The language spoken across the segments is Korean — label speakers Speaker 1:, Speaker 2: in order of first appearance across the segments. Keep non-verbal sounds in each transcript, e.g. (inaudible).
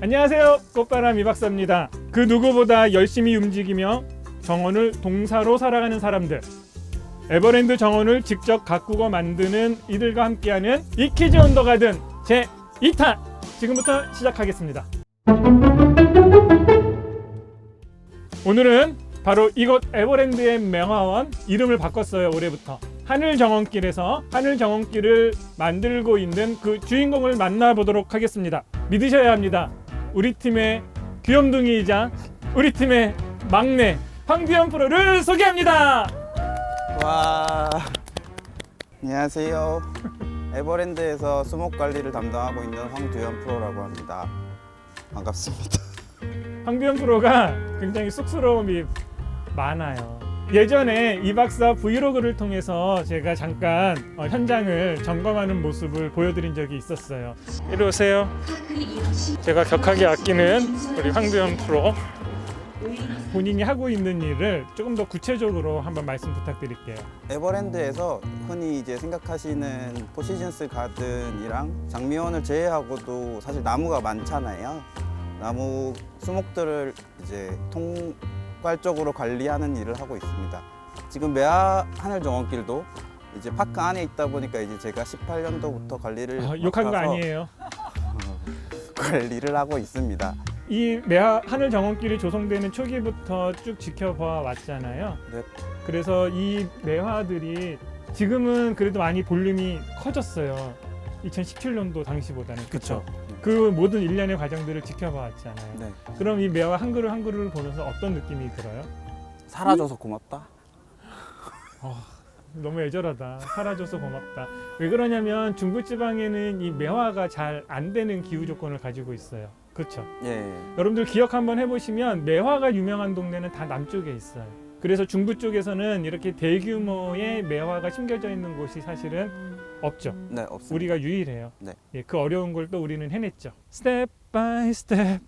Speaker 1: 안녕하세요. 꽃바람 이박사입니다. 그 누구보다 열심히 움직이며 정원을 동사로 살아가는 사람들. 에버랜드 정원을 직접 가꾸고 만드는 이들과 함께하는 이키즈 온더 가든 제 2탄 지금부터 시작하겠습니다. 오늘은 바로 이곳 에버랜드의 명화원 이름을 바꿨어요 올해부터 하늘 정원길에서 하늘 정원길을 만들고 있는 그 주인공을 만나보도록 하겠습니다 믿으셔야 합니다 우리 팀의 귀염둥이이자 우리 팀의 막내 황규현 프로를 소개합니다.
Speaker 2: 와. 안녕하세요. 에버랜드에서 수목 관리를 담당하고 있는 황두현 프로라고 합니다. 반갑습니다.
Speaker 1: 황규현 프로가 굉장히 쑥스러움이 많아요. 예전에 이 박사 브이로그를 통해서 제가 잠깐 어, 현장을 점검하는 모습을 보여드린 적이 있었어요. 이리 오세요. 제가 격하게 아끼는 우리 황규현 프로 본인이 하고 있는 일을 조금 더 구체적으로 한번 말씀 부탁드릴게요.
Speaker 2: 에버랜드에서 흔히 이제 생각하시는 포시즌스 가든이랑 장미원을 제외하고도 사실 나무가 많잖아요 나무 수목들을 이제 통 괄적으로 관리하는 일을 하고 있습니다 지금 매화 하늘 정원길도 이제 파크 안에 있다 보니까 이제 제가 18년도부터 관리를
Speaker 1: 아, 욕한 거
Speaker 2: 맡아서
Speaker 1: 아니에요. (laughs)
Speaker 2: 관리를 하고 있습니다.
Speaker 1: 이 매화 하늘 정원길이 조성되는 초기부터 쭉 지켜봐 왔잖아요.
Speaker 2: 네.
Speaker 1: 그래서 이 매화들이 지금은 그래도 많이 볼륨이 커졌어요. 2017년도 당시보다는 그렇죠. 그 모든 일련의 과정들을 지켜봐 왔잖아요.
Speaker 2: 네.
Speaker 1: 그럼 이 매화 한 그루 한 그루를 보면서 어떤 느낌이 들어요?
Speaker 2: 살아줘서 고맙다.
Speaker 1: 너무 애절하다. 살아줘서 고맙다. 왜 그러냐면 중부 지방에는 이 매화가 잘 안 되는 기후 조건을 가지고 있어요. 그렇죠.
Speaker 2: 예.
Speaker 1: 여러분들 기억 한번 해보시면 매화가 유명한 동네는 다 남쪽에 있어요. 그래서 중부 쪽에서는 이렇게 대규모의 매화가 심겨져 있는 곳이 사실은 없죠.
Speaker 2: 네, 없습니다.
Speaker 1: 우리가 유일해요.
Speaker 2: 네.
Speaker 1: 예, 그 어려운 걸 또 우리는 해냈죠. 스텝 바이 스텝.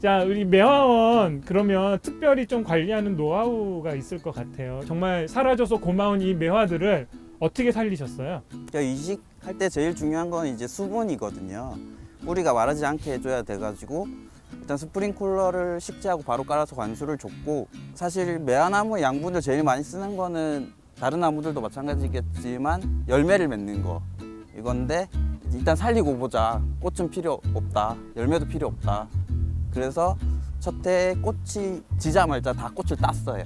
Speaker 1: 자, 우리 매화원 그러면 특별히 좀 관리하는 노하우가 있을 것 같아요. 정말 사라져서 고마운 이 매화들을 어떻게 살리셨어요?
Speaker 2: 그러니까 이식할 때 제일 중요한 건 이제 수분이거든요. 뿌리가 마르지 않게 해줘야 돼가지고 일단 스프링쿨러를 식재하고 바로 깔아서 관수를 줬고 사실 매화나무 양분을 제일 많이 쓰는 거는 다른 나무들도 마찬가지겠지만 열매를 맺는 거 이건데 일단 살리고 보자 꽃은 필요 없다 열매도 필요 없다 그래서 첫 해 꽃이 지자마자 다 꽃을 땄어요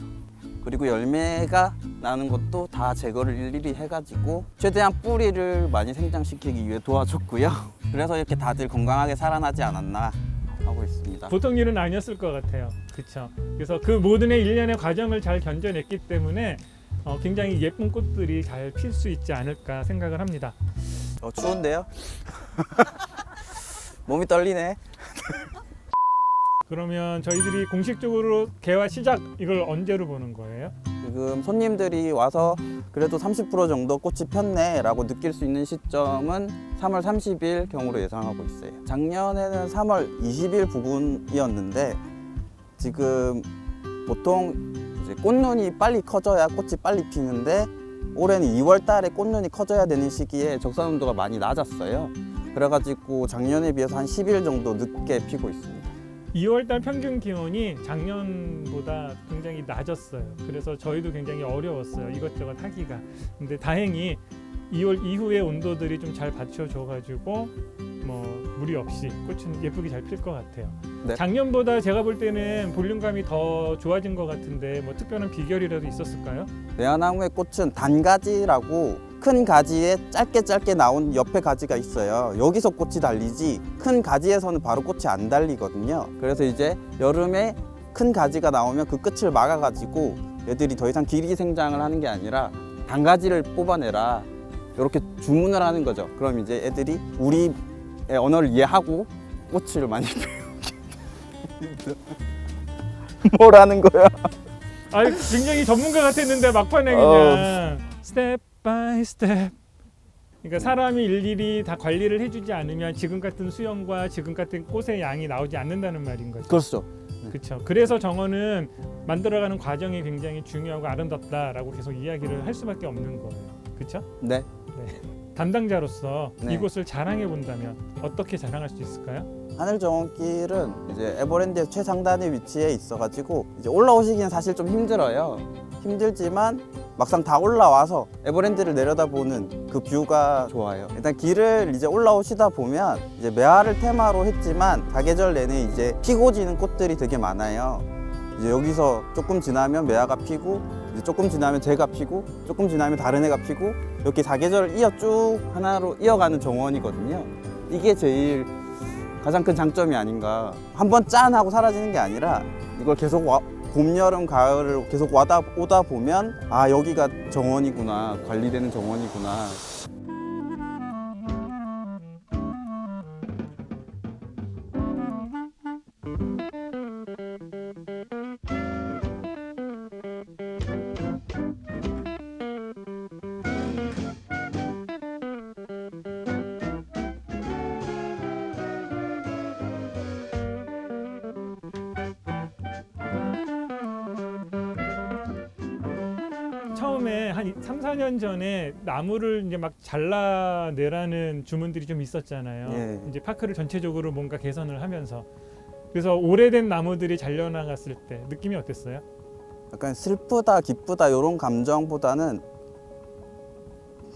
Speaker 2: 그리고 열매가 나는 것도 다 제거를 일일이 해가지고 최대한 뿌리를 많이 생장시키기 위해 도와줬고요. (laughs) 그래서 이렇게 다들 건강하게 살아나지 않았나 하고 있습니다.
Speaker 1: 보통 일은 아니었을 것 같아요. 그렇죠. 그래서 그 모든의 일련의 과정을 잘 견뎌냈기 때문에 어, 굉장히 예쁜 꽃들이 잘 필 수 있지 않을까 생각을 합니다.
Speaker 2: 어, 추운데요? (laughs) 몸이 떨리네.
Speaker 1: 그러면 저희들이 공식적으로 개화 시작 이걸 언제로 보는 거예요?
Speaker 2: 지금 손님들이 와서 그래도 30% 정도 꽃이 폈네라고 느낄 수 있는 시점은 3월 30일 경으로 예상하고 있어요. 작년에는 3월 20일 부근이었는데 지금 보통 꽃눈이 빨리 커져야 꽃이 빨리 피는데 올해는 2월 달에 꽃눈이 커져야 되는 시기에 적산 온도가 많이 낮았어요. 그래가지고 작년에 비해서 한 10일 정도 늦게 피고 있습니다.
Speaker 1: 2월달 평균 기온이 작년보다 굉장히 낮았어요. 그래서 저희도 굉장히 어려웠어요. 이것저것 하기가. 근데 다행히 2월 이후에 온도들이 좀 잘 받쳐줘가지고 뭐 무리 없이 꽃은 예쁘게 잘 필 것 같아요.
Speaker 2: 네.
Speaker 1: 작년보다 제가 볼 때는 볼륨감이 더 좋아진 것 같은데 뭐 특별한 비결이라도 있었을까요?
Speaker 2: 매화나무의 꽃은 단가지라고 큰 가지에 짧게 짧게 나온 옆에 가지가 있어요. 여기서 꽃이 달리지 큰 가지에서는 바로 꽃이 안 달리거든요. 그래서 이제 여름에 큰 가지가 나오면 그 끝을 막아가지고 애들이 더 이상 길이 생장을 하는 게 아니라 단가지를 뽑아내라. 이렇게 주문을 하는 거죠. 그럼 이제 애들이 우리의 언어를 이해하고 꽃을 많이 (laughs) 배우게 뭐라는 거야?
Speaker 1: 아 굉장히 전문가 같았는데 막판에
Speaker 2: 어.
Speaker 1: 그냥 스텝 바이 스텝 그러니까 사람이 일일이 다 관리를 해주지 않으면 지금 같은 수영과 지금 같은 꽃의 양이 나오지 않는다는 말인 거죠.
Speaker 2: 그렇죠.
Speaker 1: 그렇죠. 그래서 정원은 만들어가는 과정이 굉장히 중요하고 아름답다라고 계속 이야기를 할 수밖에 없는 거예요. 그렇죠?
Speaker 2: 네.
Speaker 1: 담당자로서
Speaker 2: 네.
Speaker 1: 이곳을 자랑해 본다면 어떻게 자랑할 수 있을까요?
Speaker 2: 하늘 정원길은 이제 에버랜드의 최상단에 위치해 있어가지고 이제 올라오시기는 사실 좀 힘들어요. 힘들지만 막상 다 올라와서 에버랜드를 내려다보는 그 뷰가 좋아요. 일단 길을 이제 올라오시다 보면 이제 매화를 테마로 했지만 사계절 내내 이제 피고 지는 꽃들이 되게 많아요. 이제 여기서 조금 지나면 매화가 피고 조금 지나면 재가 피고 조금 지나면 다른 애가 피고 이렇게 사계절을 이어 쭉 하나로 이어가는 정원이거든요. 이게 제일 가장 큰 장점이 아닌가. 한 번 짠 하고 사라지는 게 아니라 이걸 계속 와, 봄, 여름, 가을을 계속 와다 오다 보면 아 여기가 정원이구나 관리되는 정원이구나.
Speaker 1: 처음에 한 3, 4년 전에 나무를 이제 막 잘라내라는 주문들이 좀 있었잖아요.
Speaker 2: 예.
Speaker 1: 이제 파크를 전체적으로 뭔가 개선을 하면서 그래서 오래된 나무들이 잘려나갔을 때 느낌이 어땠어요?
Speaker 2: 약간 슬프다, 기쁘다 이런 감정보다는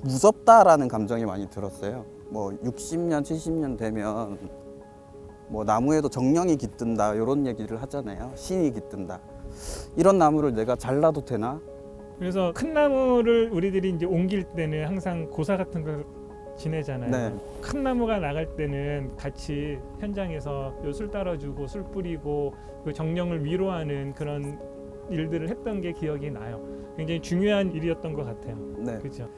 Speaker 2: 무섭다라는 감정이 많이 들었어요. 뭐 60년, 70년 되면 뭐 나무에도 정령이 깃든다 이런 얘기를 하잖아요. 신이 깃든다. 이런 나무를 내가 잘라도 되나?
Speaker 1: 그래서 큰 나무를 우리들이 이제 옮길 때는 항상 고사 같은 걸 지내잖아요.
Speaker 2: 네.
Speaker 1: 큰 나무가 나갈 때는 같이 현장에서 요술 따라주고 술 뿌리고 그 정령을 위로하는 그런 일들을 했던 게 기억이 나요. 굉장히 중요한 일이었던 것 같아요.
Speaker 2: 네.
Speaker 1: 그렇죠.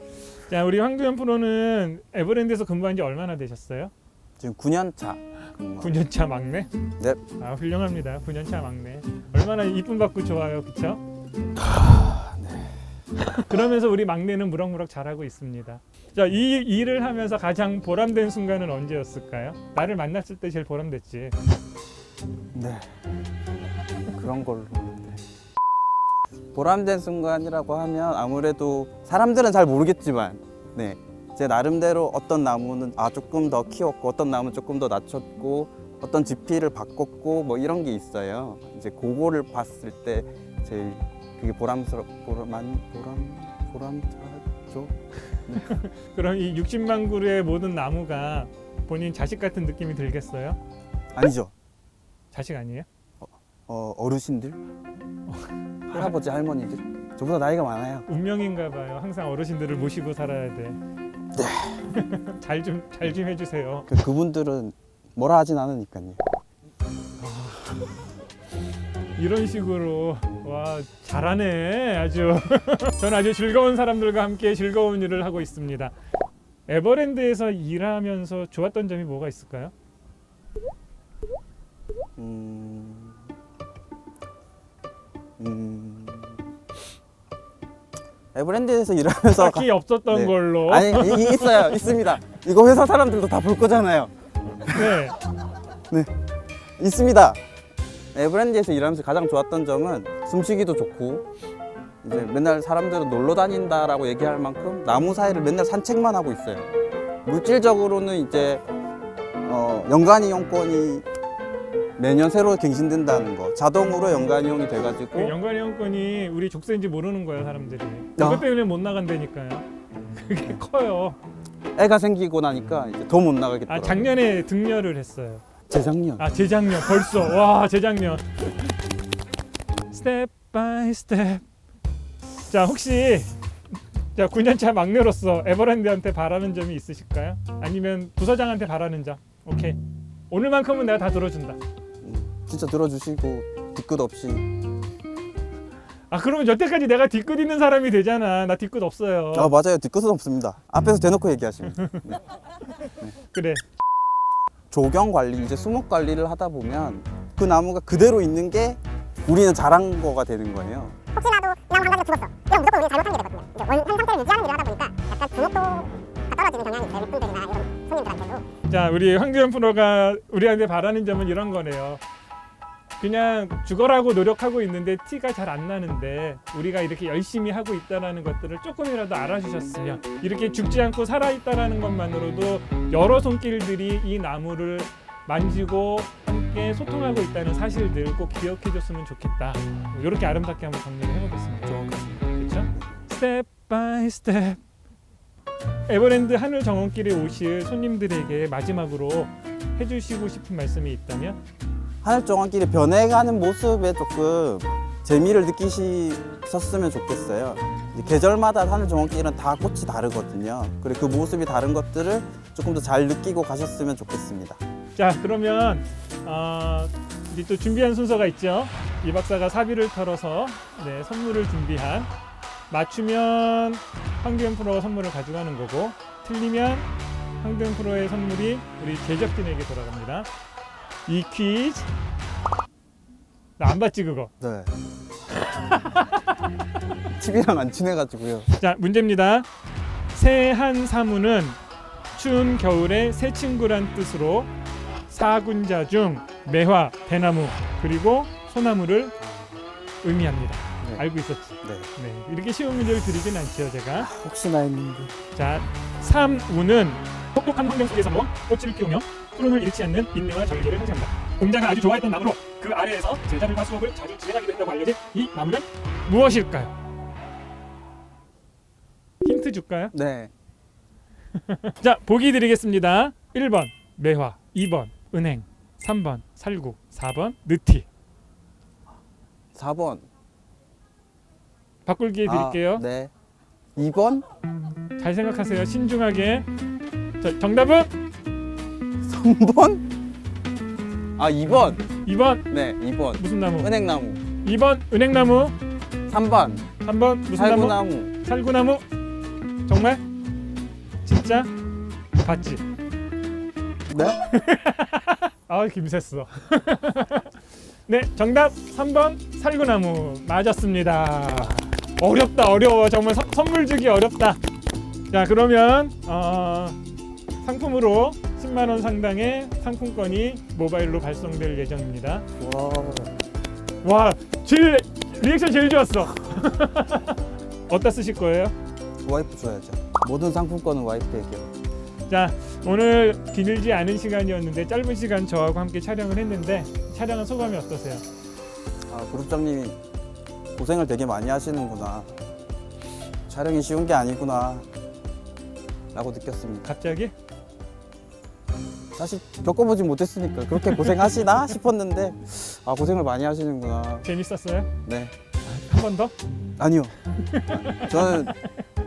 Speaker 1: 자, 우리 황두현 프로는 에버랜드에서 근무한 지 얼마나 되셨어요?
Speaker 2: 지금 9년 차. 근무.
Speaker 1: 9년 차 막내?
Speaker 2: 네.
Speaker 1: 아, 훌륭합니다. 9년 차 막내. 얼마나 이쁨 받고 좋아요. 그렇죠? (laughs) 그러면서 우리 막내는 무럭무럭 잘하고 있습니다. 자, 이 일을 하면서 가장 보람된 순간은 언제였을까요? 나를 만났을 때 제일 보람됐지.
Speaker 2: 네. 그런 걸로. 네. 보람된 순간이라고 하면 아무래도 사람들은 잘 모르겠지만, 네. 제 나름대로 어떤 나무는 아 조금 더 키웠고 어떤 나무는 조금 더 낮췄고 어떤 지피를 바꿨고 뭐 이런 게 있어요. 이제 그거를 봤을 때 제일 그게 보람스럽 보람만 보람 보람차죠. (laughs)
Speaker 1: 그럼 이 60만 그루의 모든 나무가 본인 자식 같은 느낌이 들겠어요?
Speaker 2: 아니죠.
Speaker 1: 자식 아니에요?
Speaker 2: 어, 어르신들, 할아버지 할머니들 저보다 나이가 많아요.
Speaker 1: 운명인가 봐요. 항상 어르신들을 모시고 살아야 돼. (laughs) 잘 좀 잘 좀 해주세요.
Speaker 2: 그, 그분들은 뭐라 하진 않으니까요.
Speaker 1: 이런 식으로 와 잘하네 아주. (laughs) 저는 아주 즐거운 사람들과 함께 즐거운 일을 하고 있습니다. 에버랜드에서 일하면서 좋았던 점이 뭐가 있을까요?
Speaker 2: 음, 음, 에버랜드에서 일하면서
Speaker 1: 딱히 없었던
Speaker 2: 네.
Speaker 1: 걸로.
Speaker 2: 아니 이- 있어요 있습니다. 이거 회사 사람들도 다 볼 거잖아요.
Speaker 1: 네. (laughs)
Speaker 2: 있습니다. 에버랜드에서 일하면서 가장 좋았던 점은 숨쉬기도 좋고 이제 맨날 사람들은 놀러 다닌다라고 얘기할 만큼 나무 사이를 맨날 산책만 하고 있어요. 물질적으로는 이제 어, 연간 이용권이 매년 새로 갱신된다는 거 자동으로 연간 이용이 돼가지고
Speaker 1: 그 연관 이용권이 우리 족쇄인지 모르는 거예요 사람들이.
Speaker 2: 아.
Speaker 1: 그것 때문에 못 나간다니까요. 그게 커요.
Speaker 2: 애가 생기고 나니까 이제
Speaker 1: 더못아
Speaker 2: 나가겠더라고요.
Speaker 1: 작년에 등려를 했어요.
Speaker 2: 재작년.
Speaker 1: 아 재작년 벌써 와 재작년. 스텝 바이 스텝. 자 혹시 자 9년차 막내로서 에버랜드한테 바라는 점이 있으실까요? 아니면 부서장한테 바라는 점? 오케이. 오늘만큼은 내가 다 들어준다.
Speaker 2: 진짜 들어주시고 뒤끝 없이
Speaker 1: 아 그러면 여태까지 내가 뒤끝 있는 사람이 되잖아. 나 뒤끝 없어요.
Speaker 2: 아 맞아요 뒤끝은 없습니다. 앞에서 대놓고 얘기하시면 (laughs)
Speaker 1: 그래.
Speaker 2: 조경 관리 이제 수목 관리를 하다 보면 그 나무가 그대로 있는 게 우리는 잘한 거가 되는 거예요.
Speaker 3: 혹시라도 이나무 한 가지가 죽었어. 이건 무조건 우리가 잘못한 게 되거든요. 이제 원한 상태를 유지하는 일을 하다 보니까 약간 주목도가 떨어지는 경향이 있어요. 일꾼들이나 이런 손님들한테도.
Speaker 1: 자 우리 황교안 프로가 우리한테 바라는 점은 이런 거네요. 그냥 죽어라고 노력하고 있는데 티가 잘 안 나는데 우리가 이렇게 열심히 하고 있다라는 것들을 조금이라도 알아주셨으면 이렇게 죽지 않고 살아 있다라는 것만으로도 여러 손길들이 이 나무를 만지고 함께 소통하고 있다는 사실들 꼭 기억해줬으면 좋겠다. 이렇게 아름답게 한번 정리를 해보겠습니다.
Speaker 2: 정확하십니다.
Speaker 1: 그렇죠? 스텝 바이 스텝 에버랜드 하늘 정원길에 오실 손님들에게 마지막으로 해주시고 싶은 말씀이 있다면
Speaker 2: 하늘 정원길이 변해가는 모습에 조금 재미를 느끼셨으면 좋겠어요. 이제 계절마다 하늘 정원길은 다 꽃이 다르거든요. 그리고 그 모습이 다른 것들을 조금 더 잘 느끼고 가셨으면 좋겠습니다.
Speaker 1: 자 그러면 어, 이제 또 준비한 순서가 있죠. 이 박사가 사비를 털어서 네, 선물을 준비한 맞추면 황교안 프로가 선물을 가져가는 거고 틀리면 황교안 프로의 선물이 우리 제작진에게 돌아갑니다. 이 퀴즈 나 안 봤지 그거.
Speaker 2: 네. (laughs) TV랑 안 친해가지고요.
Speaker 1: 자 문제입니다. 새한 사무는 추운 겨울의 새 친구란 뜻으로 사군자 중 매화, 대나무 그리고 소나무를 의미합니다.
Speaker 2: 네.
Speaker 1: 알고 있었지?
Speaker 2: 네.
Speaker 1: 네 이렇게 쉬운 문제를 드리진 않죠 제가.
Speaker 2: 혹시나 했는데.
Speaker 1: 자 삼우는 혹독한 환경 속에서 뭐 꽃을 피우며 푸름을 잃지 않는 인내와 절개를 상징합니다. 공자가 아주 좋아했던 나무로 그 아래에서 제자들과 수업을 자주 진행하기도 했다고 알려진 이 나무는 무엇일까요? 힌트 줄까요?
Speaker 2: 네. (laughs)
Speaker 1: 자, 보기 드리겠습니다. 1번 매화, 2번 은행, 3번 살구, 4번 느티.
Speaker 2: 4번.
Speaker 1: 바꿀 기회 드릴게요.
Speaker 2: 아, 네. 2번?
Speaker 1: 잘 생각하세요. 신중하게. 자, 정답은
Speaker 2: 3번? 아, 2번.
Speaker 1: 2번
Speaker 2: 네, 2번.
Speaker 1: 무슨 나무?
Speaker 2: 은행나무.
Speaker 1: 2번 은행나무,
Speaker 2: 3번.
Speaker 1: 3번 무슨 나무?
Speaker 2: 살구나무.
Speaker 1: 살구나무. 정말? 진짜? 봤지?
Speaker 2: 네? (laughs)
Speaker 1: 아, 김샜어. (laughs) 네, 정답 3번 살구나무 맞았습니다. 어렵다, 어려워. 정말 선- 선물 주기 어렵다. 자, 그러면 어, 상품으로 10만 원 상당의 상품권이 모바일로 발송될 예정입니다.
Speaker 2: 와.
Speaker 1: 와, 제일 리액션 제일 좋았어. (laughs) 어디다 쓰실 거예요?
Speaker 2: 와이프 줘야죠. 모든 상품권은 와이프에게요.
Speaker 1: 자, 오늘 길지 않은 시간이었는데 짧은 시간 저하고 함께 촬영을 했는데 촬영한 소감이 어떠세요?
Speaker 2: 아, 그룹장님이 고생을 되게 많이 하시는구나. 촬영이 쉬운 게 아니구나. 라고 느꼈습니다.
Speaker 1: 갑자기?
Speaker 2: 사실 겪어보지 못했으니까 그렇게 고생하시나 (laughs) 싶었는데 아 고생을 많이 하시는구나.
Speaker 1: 재밌었어요?
Speaker 2: 네.
Speaker 1: 한 번 더?
Speaker 2: 아니요. 저는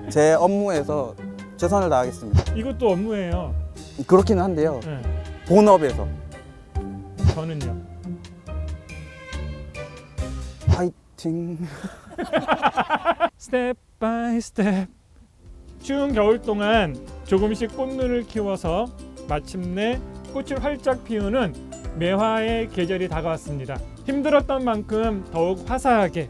Speaker 2: 제 업무에서 최선을 다하겠습니다.
Speaker 1: 이것도 업무예요.
Speaker 2: 그렇긴 한데요.
Speaker 1: 네.
Speaker 2: 본업에서
Speaker 1: 저는요.
Speaker 2: 파이팅. (laughs)
Speaker 1: 스텝 바이 스텝. 추운 겨울 동안 조금씩 꽃눈을 키워서 마침내 꽃을 활짝 피우는 매화의 계절이 다가왔습니다. 힘들었던 만큼 더욱 화사하게,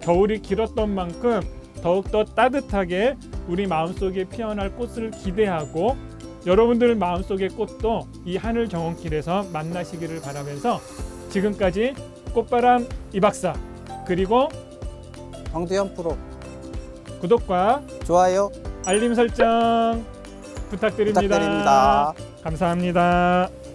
Speaker 1: 겨울이 길었던 만큼 더욱더 따뜻하게 우리 마음속에 피어날 꽃을 기대하고 여러분들 마음속의 꽃도 이 하늘 정원길에서 만나시기를 바라면서 지금까지 꽃바람 이박사 그리고
Speaker 2: 황두현 프로
Speaker 1: 구독과
Speaker 2: 좋아요
Speaker 1: 알림 설정 부탁드립니다.
Speaker 2: 부탁드립니다.
Speaker 1: 감사합니다.